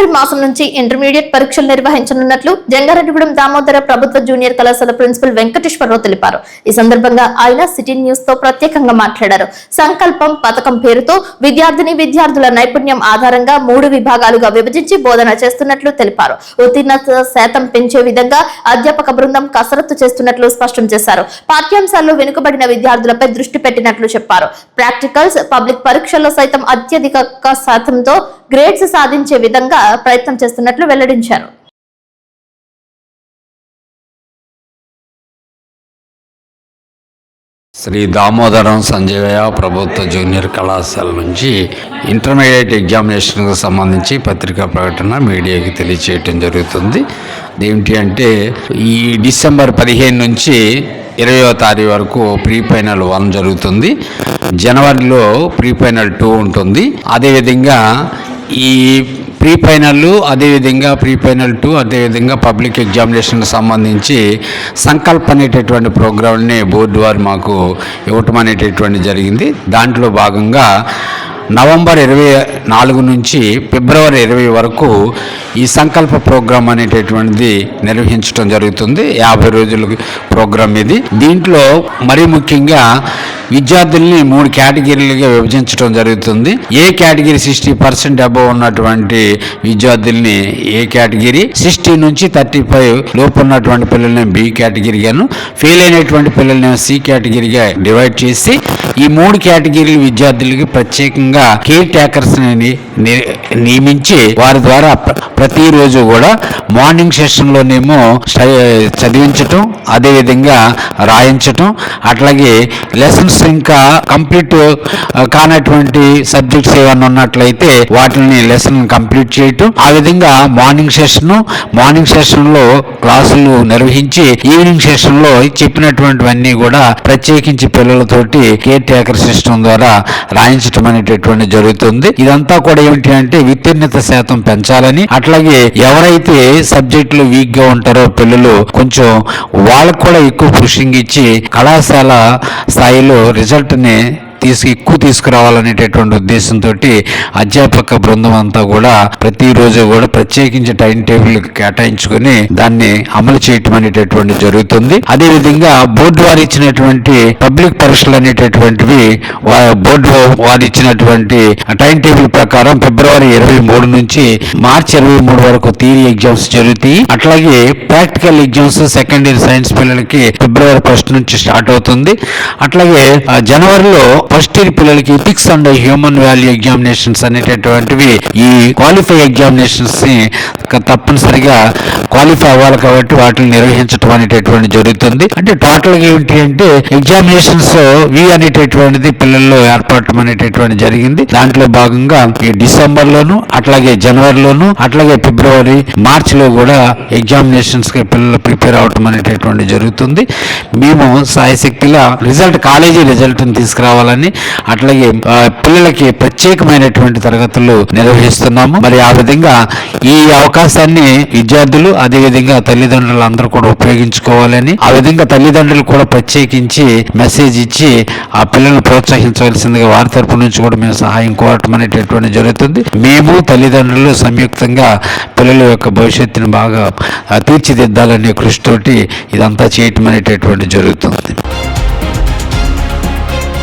ఫిబ్రవరి మాసం నుంచి ఇంటర్మీడియట్ పరీక్షలు నిర్వహించనున్నట్లు జంగారెడ్డిగూడెం దామోదర ప్రభుత్వ జూనియర్ కళాశాల ప్రిన్సిపల్ వెంకటేశ్వరరావు తెలిపారు. ఈ సందర్భంగా ఆయన సిటీ న్యూస్తో ప్రత్యేకంగా మాట్లాడారు. సంకల్పం పథకం పేరుతో విద్యార్థిని విద్యార్థుల నైపుణ్యం ఆధారంగా మూడు విభాగాలుగా విభజించి బోధన చేస్తున్నట్లు తెలిపారు. ఉత్తీర్ణత శాతం పెంచే విధంగా అధ్యాపక బృందం కసరత్తు చేస్తున్నట్లు స్పష్టం చేశారు. పాఠ్యాంశాల్లో వెనుకబడిన విద్యార్థులపై దృష్టి పెట్టినట్లు చెప్పారు. ప్రాక్టికల్స్ పబ్లిక్ పరీక్షల్లో సైతం అత్యధిక శాతంతో గ్రేడ్స్ సాధించే విధంగా ప్రయత్నం చేస్తున్నట్లు వెల్లడించారు. శ్రీ దామోదరం సంజయ్ ప్రభుత్వ జూనియర్ కళాశాల నుంచి ఇంటర్మీడియట్ ఎగ్జామినేషన్కు సంబంధించి పత్రికా ప్రకటన మీడియాకి తెలియచేయటం జరుగుతుంది. ఏమిటి అంటే ఈ డిసెంబర్ పదిహేను నుంచి ఇరవయో తారీఖు వరకు ప్రీ ఫైనల్ వన్ జరుగుతుంది. జనవరిలో ప్రీ ఫైనల్ టూ ఉంటుంది. అదేవిధంగా ఈ ప్రీ ఫైనల్ అదేవిధంగా ప్రీ ఫైనల్ టూ అదేవిధంగా పబ్లిక్ ఎగ్జామినేషన్కి సంబంధించి సంకల్ప అనేటటువంటి ప్రోగ్రామ్ని బోర్డు వారు మాకు ఇవ్వటం అనేటటువంటి జరిగింది. దాంట్లో భాగంగా నవంబర్ ఇరవై నాలుగు నుంచి ఫిబ్రవరి ఇరవై వరకు ఈ సంకల్ప ప్రోగ్రాం అనేటటువంటిది నిర్వహించడం జరుగుతుంది. యాభై రోజుల ప్రోగ్రాం ఇది. దీంట్లో మరీ ముఖ్యంగా విద్యార్థుల్ని మూడు కేటగిరీలుగా విభజించడం జరుగుతుంది. A category sixty percent above ఉన్నటువంటి విద్యార్థుల్ని ఏ కేటగిరీ? సిక్స్టీ నుంచి థర్టీ ఫైవ్ లోపు ఉన్నటువంటి పిల్లల్ని బి కేటగిరీగాను ఫెయిల్ అయినటువంటి పిల్లల్ని సి కేటగిరీగా డివైడ్ చేసి ఈ మూడు కేటగిరీల విద్యార్థులకి ప్రత్యేకంగా కేర్ టేకర్స్ నియమించి వారి ద్వారా ప్ర- ప్రతిరోజు కూడా మార్నింగ్ సెషన్లోనేమో చదివించటం అదేవిధంగా రాయించటం అట్లాగే లెసన్స్ ఇంకా కంప్లీట్ కానటువంటి సబ్జెక్ట్స్ ఏమైనా ఉన్నట్లయితే వాటిని లెసన్ కంప్లీట్ చేయటం ఆ విధంగా మార్నింగ్ సెషన్ మార్నింగ్ సెషన్లో క్లాసులు నిర్వహించి ఈవినింగ్ సెషన్లో చెప్పినటువంటివన్నీ కూడా ప్రత్యేకించి పిల్లలతోటి కేర్ టేకర్ సిస్టమ్ ద్వారా రాయించటం అనేటటువంటి జరుగుతుంది. ఇదంతా కూడా ఏమిటి అంటే ఉత్తీర్ణత శాతం పెంచాలని అట్లాగే ఎవరైతే సబ్జెక్టులు వీక్గా ఉంటారో పిల్లలు కొంచెం వాళ్ళకు కూడా ఎక్కువ పుషింగ్ ఇచ్చి కళాశాల స్థాయిలో రిజల్ట్ని తీసి ఎక్కువ తీసుకురావాలనేటటువంటి ఉద్దేశంతో అధ్యాపక బృందం అంతా కూడా ప్రతిరోజు కూడా ప్రత్యేకించి టైం టేబుల్ కేటాయించుకొని దాన్ని అమలు చేయటం అనేటటువంటి జరుగుతుంది. అదేవిధంగా బోర్డు వారు ఇచ్చినటువంటి పబ్లిక్ పరీక్షలు అనేటటువంటివి బోర్డు వారు ఇచ్చినటువంటి టైం టేబుల్ ప్రకారం ఫిబ్రవరి ఇరవై మూడు నుంచి మార్చి ఇరవై మూడు వరకు థియరీ ఎగ్జామ్స్ జరుగుతాయి. అట్లాగే practical exams second year science పిల్లలకి ఫిబ్రవరి ఫస్ట్ నుంచి స్టార్ట్ అవుతుంది. అట్లాగే ఆ, జనవరిలో ఫస్ట్ ఇయర్ పిల్లలకి ethics and human value examinations అనేటటువంటివి ఈ క్వాలిఫై ఎగ్జామినేషన్స్ని తప్పనిసరిగా క్వాలిఫై అవ్వాలి కాబట్టి వాటిని నిర్వహించడం అనేటటువంటి జరుగుతుంది. అంటే టోటల్గా ఏంటి అంటే ఎగ్జామినేషన్స్ వి అనేటటువంటిది పిల్లల్లో ఏర్పడటం అనేటటువంటి జరిగింది. దాంట్లో భాగంగా ఈ డిసెంబర్ లోను అట్లాగే జనవరిలోను అట్లాగే ఫిబ్రవరి మార్చ్లో కూడా ఎగ్జామినేషన్స్కి పిల్లలు ప్రిపేర్ అవటం అనేటటువంటి జరుగుతుంది. మేము సాయశక్తిలా రిజల్ట్ కాలేజీ రిజల్ట్ తీసుకురావాలని కార్యక్రమాన్ని అట్లాగే పిల్లలకి ప్రత్యేకమైనటువంటి తరగతులు నిర్వహిస్తున్నాము. మరి ఆ విధంగా ఈ అవకాశాన్ని విద్యార్థులు అదే విధంగా తల్లిదండ్రులు అందరూ కూడా ఉపయోగించుకోవాలని ఆ విధంగా తల్లిదండ్రులు కూడా ప్రత్యేకించి మెసేజ్ ఇచ్చి ఆ పిల్లలను ప్రోత్సహించవలసిందిగా వారి తరపు నుంచి కూడా మేము సహాయం కోరటం అనేటటువంటి జరుగుతుంది. మేము తల్లిదండ్రులు సంయుక్తంగా పిల్లల యొక్క భవిష్యత్తుని బాగా తీర్చిదిద్దాలనే కృషితోటి ఇదంతా చేయటం అనేటటువంటి జరుగుతుంది.